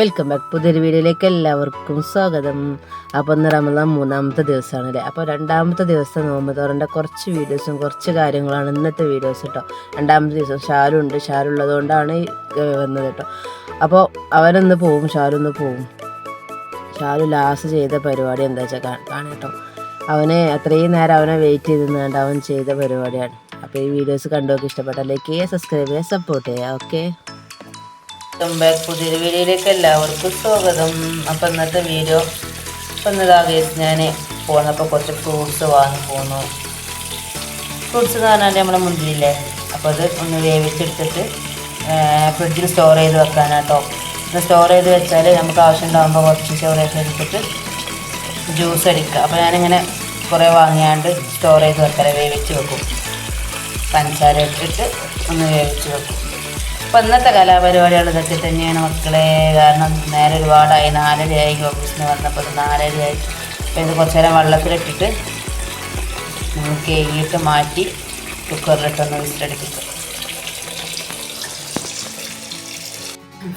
Welcome back പുതിയൊരു വീഡിയോയിലേക്ക് എല്ലാവർക്കും സ്വാഗതം. അപ്പോൾ ഇന്ന് റമദാൻ മൂന്നാമത്തെ ദിവസമാണ് അല്ലേ? അപ്പോൾ രണ്ടാമത്തെ ദിവസം നോമ്പ് തോറേണ്ട കുറച്ച് വീഡിയോസും കുറച്ച് കാര്യങ്ങളാണ് ഇന്നത്തെ വീഡിയോസ് കേട്ടോ രണ്ടാമത്തെ ദിവസം ഷാരുണ്ട് ഉണ്ട്. കൊണ്ടാണ് ഉള്ളതുകൊണ്ടാണ് ഈ, വന്നത് കേട്ടോ അപ്പോൾ അവനൊന്ന് പോവും? ഷാരൊന്ന് പോവും. ഷാരു ലാസ്റ്റ് ചെയ്ത പരിപാടി എന്താ വെച്ചാൽ കാണാം കേട്ടോ അവനെ അത്രയും നേരം അവനെ വെയിറ്റ് ചെയ്ത് അവൻ ചെയ്ത പരിപാടിയാണ്. അപ്പോൾ ഈ വീഡിയോസ് കണ്ടുപോക്കി ഇഷ്ടപ്പെട്ടാൽ ലൈക്ക് ചെയ്യുക സബ്സ്ക്രൈബ് ചെയ്യുക സപ്പോർട്ട് ചെയ്യുക. ഓക്കെ വെൽക്കം ബാക്ക് പുതിയൊരു വീഡിയോയിലേക്ക് എല്ലാവർക്കും സ്വാഗതം. അപ്പം ഇന്നത്തെ വീഡിയോ ഇപ്പം ഞാൻ പോന്നപ്പോൾ കുറച്ച് ഫ്രൂട്ട്സ് വാങ്ങി പോന്നു. ഫ്രൂട്ട്സ് എന്ന് പറഞ്ഞാൽ നമ്മുടെ മുന്തിരിയില്ലേ? അപ്പോൾ അത് ഒന്ന് വേവിച്ചെടുത്തിട്ട് ഫ്രിഡ്ജിൽ സ്റ്റോർ ചെയ്ത് വെക്കാനാട്ടോ. ഇത് സ്റ്റോർ ചെയ്ത് വെച്ചാൽ നമുക്ക് ആവശ്യം ഉണ്ടാകുമ്പോൾ കുറച്ച് സ്റ്റോറേജ് എടുത്തിട്ട് ജ്യൂസ് അടിക്കുക. അപ്പോൾ ഞാനിങ്ങനെ കുറേ വാങ്ങിയാണ്ട് സ്റ്റോർ ചെയ്ത് വെക്കാൻ വേവിച്ച് വെക്കും. പഞ്ചസാര ഇട്ടിട്ട് ഒന്ന് വേവിച്ച് വെക്കും. അപ്പം ഇന്നത്തെ കലാപരിപാടികൾ ഇതൊക്കെ തന്നെയാണ് മക്കളെ. കാരണം നേരെ ഒരുപാടായി. നാലരയായി ഓഫീസിൽ നിന്ന് വന്നപ്പോൾ നാലരയായി. അപ്പോൾ ഇത് കുറച്ച് നേരം വെള്ളത്തിലിട്ടിട്ട് നമ്മൾ എഴുതിയിട്ട് മാറ്റി കുക്കറിലിട്ടൊന്ന് വിസിലടിപ്പിക്കും.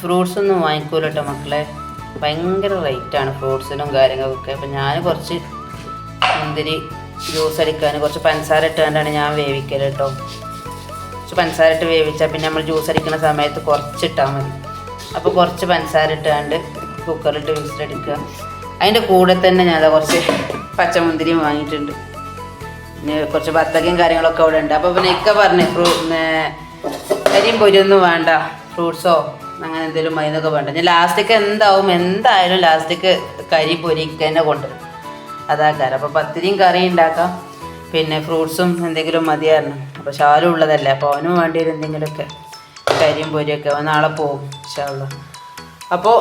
ഫ്രൂട്ട്സ് ഒന്നും വാങ്ങിക്കൂല കേട്ടോ മക്കളെ. ഭയങ്കര റേറ്റാണ് ഫ്രൂട്ട്സിനും കാര്യങ്ങൾക്കൊക്കെ. അപ്പം ഞാൻ കുറച്ച് മുന്തിരി ജ്യൂസ് അടിക്കാൻ കുറച്ച് പഞ്ചസാര ഇട്ടുകൊണ്ടാണ് ഞാൻ വേവിക്കൽ കേട്ടോ. കുറച്ച് പഞ്ചസാര ഇട്ട് വേവിച്ചാൽ പിന്നെ നമ്മൾ ജ്യൂസ് അടിക്കുന്ന സമയത്ത് കുറച്ചിട്ടാൽ മതി. അപ്പോൾ കുറച്ച് പഞ്ചസാര ഇട്ടുകൊണ്ട് കുക്കറിലിട്ട് വിസിലടിക്കുക അതിന്റെ കൂടെ തന്നെ ഞാൻ കുറച്ച് പച്ചമുന്തിരിയും വാങ്ങിയിട്ടുണ്ട്. പിന്നെ കുറച്ച് ബത്തക്കയും കാര്യങ്ങളൊക്കെ അവിടെ ഉണ്ട്. അപ്പോൾ പിന്നെ ഇക്ക പറഞ്ഞു ഫ്രൂ കരിയും പൊരിയൊന്നും വേണ്ട. ഫ്രൂട്ട്സോ അങ്ങനെ എന്തെങ്കിലും മരുന്നൊക്കെ വേണ്ട ഞാൻ ലാസ്റ്റിക്ക് എന്താവും എന്തായാലും ലാസ്റ്റിക്ക് കരി പൊരി തന്നെ കൊണ്ട് അതാ കാരം അപ്പോൾ പത്തിരിയും കറിയും ഉണ്ടാക്കാം. പിന്നെ ഫ്രൂട്ട്സും എന്തെങ്കിലും മതിയായിരുന്നു. അപ്പോൾ ഷാലും ഉള്ളതല്ലേ? അപ്പോൾ അവനും വേണ്ടി വരും എന്തെങ്കിലുമൊക്കെ കരിയും പൊരിയൊക്കെ അവൻ നാളെ പോകും ഷാള്ള അപ്പോൾ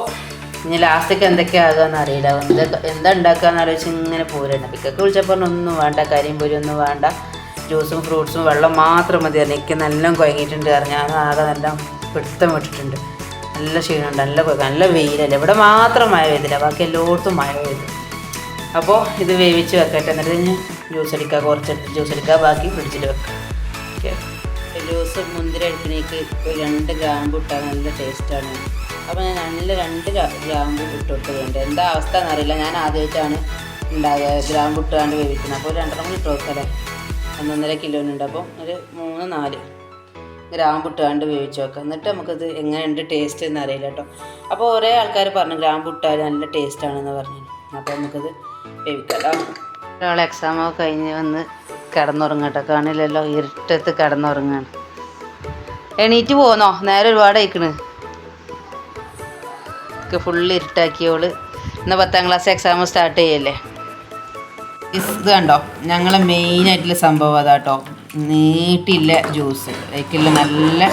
ഇനി ലാസ്റ്റൊക്കെ എന്തൊക്കെയാകുമെന്ന് അറിയില്ല. എന്താ എന്താ ഉണ്ടാക്കാന്ന് ആലോചിച്ച് ഇങ്ങനെ പോരുന്നുണ്ട് പിക്കൊക്കെ വിളിച്ചപ്പോൾ ഒന്നും വേണ്ട കരിയും പൊരി ഒന്നും വേണ്ട. ജ്യൂസും ഫ്രൂട്ട്സും വെള്ളം മാത്രം മതി എനിക്ക് നല്ല കുഴങ്ങിയിട്ടുണ്ട് കാരണം ഞാൻ ആകെ നല്ല പിടുത്തം വിട്ടിട്ടുണ്ട്. നല്ല ക്ഷീണമുണ്ട് നല്ല കുഴക്കം നല്ല വെയിലല്ല? ഇവിടെ മാത്രം മഴ പെയ്തില്ല. ബാക്കി എല്ലായിടത്തും മഴ പെയ്തു. അപ്പോൾ ഇത് വേവിച്ച് വെക്കട്ടെ. എന്നിട്ട് ജ്യൂസ് അടിക്കുക കുറച്ചെടുത്ത് ജ്യൂസ് അടിക്കുക ബാക്കി ഫ്രിഡ്ജിൽ വെക്കുക ഓക്കെ ജ്യൂസ് മുന്തിരി അടുപ്പിനേക്ക് ഒരു രണ്ട് ഗ്രാമ്പ് ഇട്ടാൽ നല്ല ടേസ്റ്റാണ്. അപ്പോൾ ഞാൻ നല്ല രണ്ട് ഗ്രാ- ഗ്രാമ്പ് ഇട്ട് കൊടുക്കുന്നുണ്ട്. എന്താ അവസ്ഥ എന്നറിയില്ല. ഞാൻ ആദ്യമായിട്ടാണ് ഉണ്ടാകുക ഗ്രാമ്പ് ഇട്ടാണ്ട് വേവിക്കുന്നത്. അപ്പോൾ ഒരു രണ്ടെണ്ണം കൂടി ഇട്ട് കൊടുക്കല്ലേ ഒന്നൊന്നര കിലോനുണ്ട്. അപ്പോൾ ഒരു മൂന്ന് നാല് ഗ്രാമ്പ് ഇട്ടാണ്ട് വേവിച്ച് വെക്കാം. എന്നിട്ട് നമുക്കത് എങ്ങനെയുണ്ട് ടേസ്റ്റ് എന്ന് അറിയില്ല കേട്ടോ. അപ്പോൾ കുറേ ആൾക്കാർ പറഞ്ഞു ഗ്രാമ്പ് ഇട്ടാൽ നല്ല ടേസ്റ്റാണെന്ന് പറഞ്ഞു. അപ്പോൾ നമുക്കത് വേവിക്കാം ഒരാൾ എക്സാം ഒക്കെ കഴിഞ്ഞ് വന്ന് കിടന്നുറങ്ങട്ടെ. കാണില്ലല്ലോ ഇരുട്ടത്ത് കിടന്നുറങ്ങാണ്. എണീറ്റ് പോന്നോ? നേരെ ഒരുപാട് അയക്കണ് ഫുള്ള് ഇരുട്ടാക്കിയോൾ ഇന്ന് പത്താം ക്ലാസ് എക്സാം സ്റ്റാർട്ട് ചെയ്യല്ലേ? ഇത് കണ്ടോ? ഞങ്ങളെ മെയിനായിട്ടുള്ള സംഭവം അതാട്ടോ. നീട്ടില്ല ജ്യൂസ് അതിൽ നല്ല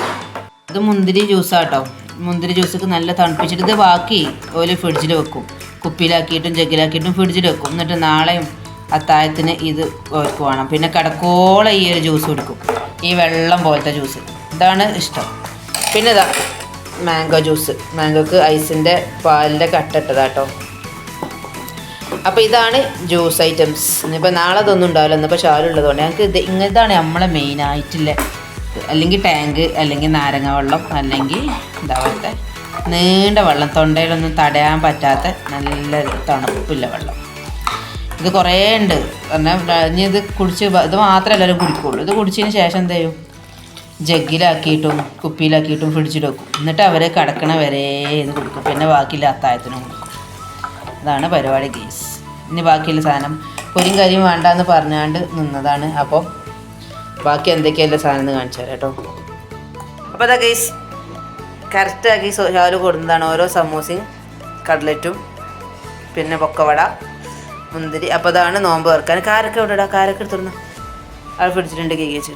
ഇത് മുന്തിരി ജ്യൂസാട്ടോ മുന്തിരി ജ്യൂസൊക്കെ നല്ല തണുപ്പിച്ചിട്ട് ഇത് ബാക്കി ഓൽ ഫ്രിഡ്ജിൽ വെക്കും. കുപ്പിയിലാക്കിയിട്ടും ജഗ്ഗിലാക്കിയിട്ടും ഫ്രിഡ്ജിൽ വെക്കും. എന്നിട്ട് നാളെയും അത്താഴത്തിന് ഇത് ഓർക്ക് വേണം പിന്നെ കിടക്കോളം ഈ ഒരു ജ്യൂസ് കുടിക്കും ഈ വെള്ളം പോലത്തെ ജ്യൂസ് ഇതാണ് ഇഷ്ടം. പിന്നെ ഇതാ മാംഗോ ജ്യൂസ് മാംഗോക്ക് ഐസിന്റെ പാലിന്റെ കട്ടിട്ടതാട്ടോ അപ്പോൾ ഇതാണ് ജ്യൂസ് ഐറ്റംസ് ഇനിയിപ്പോൾ നാളെ അതൊന്നും ഉണ്ടാവില്ല. ഇന്നിപ്പോൾ ഷാലുള്ളതുകൊണ്ട് ഞങ്ങൾക്ക് ഇത് ഇങ്ങനത്താണ് നമ്മളെ മെയിൻ ആയിട്ടുള്ള അല്ലെങ്കിൽ ടാങ്ക് അല്ലെങ്കിൽ നാരങ്ങ വെള്ളം അല്ലെങ്കിൽ എന്താ പറയുക നീണ്ട വെള്ളം തൊണ്ടയിലൊന്നും തടയാൻ പറ്റാത്ത നല്ല തണുപ്പില്ല വെള്ളം. ഇത് കുറേ ഉണ്ട്. പറഞ്ഞാൽ ഇനി ഇത് കുടിച്ച് ഇത് മാത്രമേ എല്ലാവരും കുടിക്കുള്ളൂ. ഇത് കുടിച്ചതിന് ശേഷം എന്ത് ചെയ്യും? ജഗ്ഗിലാക്കിയിട്ടും കുപ്പിയിലാക്കിയിട്ടും ഫ്രിഡ്ജിൽ വെക്കും. എന്നിട്ട് അവരെ കിടക്കണ വരെ ഇത് കൊടുക്കും. പിന്നെ ബാക്കിയുള്ള അത്താഴത്തിനും കൊടുക്കും. അതാണ് പരിപാടി ഗേസ് ഇനി ബാക്കിയുള്ള സാധനം. പൊരിയും കരിയും വേണ്ട എന്ന് പറഞ്ഞാണ്ട് നിന്നതാണ്. അപ്പോൾ ബാക്കി എന്തൊക്കെയല്ല സാധനം എന്ന് കാണിച്ചു തരാം കേട്ടോ. അപ്പോൾ അതാ ഗേസ് കറക്റ്റാക്കി ഷാൽ കൊടുക്കുന്നതാണ് ഓരോ സമൂസയും കട്ലറ്റും പിന്നെ പൊക്കവട. മുന്തിരി. അപ്പോൾ അതാണ് നോമ്പ് തുറക്കാൻ. കാരക്ക ഇവിടെ ഇടാം കാരൊക്കെ എടുത്തിരുന്നു അത് പിടിച്ചിട്ടുണ്ട് കേക്ക് വെച്ചു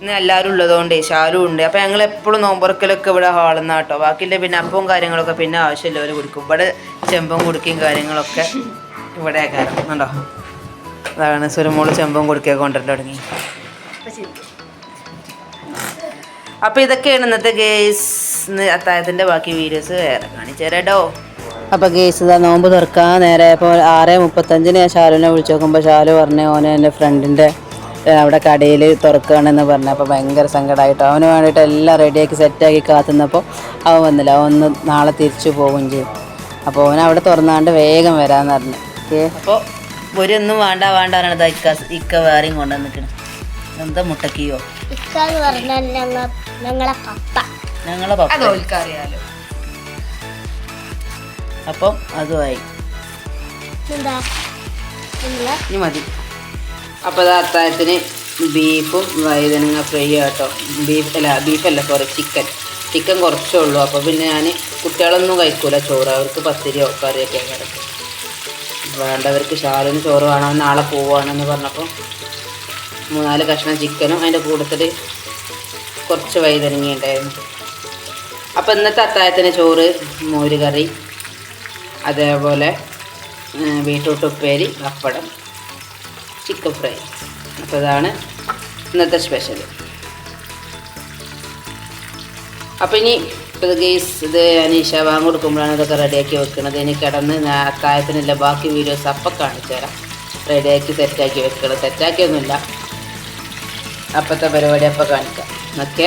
ഇന്ന് എല്ലാവരും ഉള്ളതുകൊണ്ട് ഷാലും ഉണ്ട്. അപ്പോൾ ഞങ്ങൾ എപ്പോഴും നോമ്പുറക്കലൊക്കെ ഇവിടെ ഹാളുന്ന കേട്ടോ. ബാക്കിയില്ല പിന്നെ അപ്പവും കാര്യങ്ങളൊക്കെ പിന്നെ ആവശ്യമില്ല. അവർ കുടിക്കും. ഇവിടെ ചെമ്പും കുടിക്കും കാര്യങ്ങളൊക്കെ ഇവിടെ കാരണം അതാണ് സുരമോൾ ചെമ്പും കുടിക്കുക കൊണ്ടുവരണ്ട തുടങ്ങി. അപ്പോൾ ഇതൊക്കെയാണ് ഇന്നത്തെ ഗേസ്. അത്താഴത്തിന്റെ ബാക്കി വീഡിയോസ് വേറെ കാണിച്ചു തരാട്ടോ അപ്പോൾ കേസ് ഇതാ നോമ്പ് തുറക്കാൻ നേരെ ഇപ്പോൾ ആറ് മുപ്പത്തഞ്ചിന് ഞാൻ ഷാലുവിനെ വിളിച്ചു നോക്കുമ്പോൾ ഷാലു പറഞ്ഞു ഓനെ എന്റെ ഫ്രണ്ടിന്റെ അവിടെ കടയിൽ തുറക്കുകയാണെന്ന് പറഞ്ഞു. അപ്പോൾ ഭയങ്കര സങ്കടമായിട്ട് അവന് വേണ്ടിയിട്ട് എല്ലാം റെഡിയാക്കി സെറ്റാക്കി കാത്തുന്നപ്പോൾ അവൻ വന്നില്ല. അവൻ ഒന്ന് നാളെ തിരിച്ചു പോവുകയും ചെയ്യും അപ്പോൾ അവൻ അവിടെ തുറന്നാണ്ട് വേഗം വരാമെന്ന് പറഞ്ഞു. ഓക്കെ? അപ്പോൾ ഒരൊന്നും വേണ്ട വേണ്ട പറഞ്ഞത് ഇക്ക ഇക്ക വേറെയും കൊണ്ടുവന്നിക്കണം. എന്താ മുട്ടക്കിയോ? ഇക്കാന്ന് പറഞ്ഞാൽ ഞങ്ങ ഞങ്ങളെ പപ്പ. ഞങ്ങളെ പപ്പ. അത് ഓൽക്കറിയാലോ? അപ്പം അതുമായി. ഇനി മതി. അപ്പോൾ അത് അത്താഴത്തിന് ബീഫും വഴുതനങ്ങ ഫ്രൈ ആട്ടോ. ബീഫ് അല്ല ബീഫല്ല സോറി ചിക്കൻ ചിക്കൻ കുറച്ചേ ഉള്ളൂ. അപ്പോൾ പിന്നെ ഞാൻ കുട്ടികളൊന്നും കഴിക്കൂല ചോറ്. അവർക്ക് പത്തിരിയോ കറിയൊക്കെ കിടക്കും. വേണ്ടവർക്ക് ഷാലിന് ചോറ് വേണം നാളെ പോവുകയാണെന്ന് പറഞ്ഞപ്പോൾ മൂന്നാൽ കഷ്ണം ചിക്കനും അതിന്റെ കൂട്ടത്തിൽ കുറച്ച് വഴുതനങ്ങ ഉണ്ടായിരുന്നു. അപ്പോൾ ഇന്നത്തെ അത്താഴത്തിന് ചോറ് മോര് കറി അതേപോലെ ബീട്രൂട്ട് ഉപ്പേരി പപ്പടം ചിക്കൻ ഫ്രൈ. അപ്പോൾ ഇതാണ് ഇന്നത്തെ സ്പെഷ്യൽ അപ്പോൾ ഇനി ഇപ്പോൾ ഗെയ്സ് ഇത് അനീഷ വാങ്ങി കൊടുക്കുമ്പോഴാണ് ഇതൊക്കെ റെഡിയാക്കി വെക്കുന്നത് ഇനി കിടന്ന് ഞാൻ അത്താഴത്തിനുള്ള ബാക്കി വീഡിയോസ് അപ്പം കാണിച്ചു തരാം. റെഡിയാക്കി സെറ്റാക്കി വെക്കണം സെറ്റാക്കിയൊന്നുമില്ല അപ്പോഴത്തെ പരിപാടി അപ്പം കാണിക്കാം. ഓക്കെ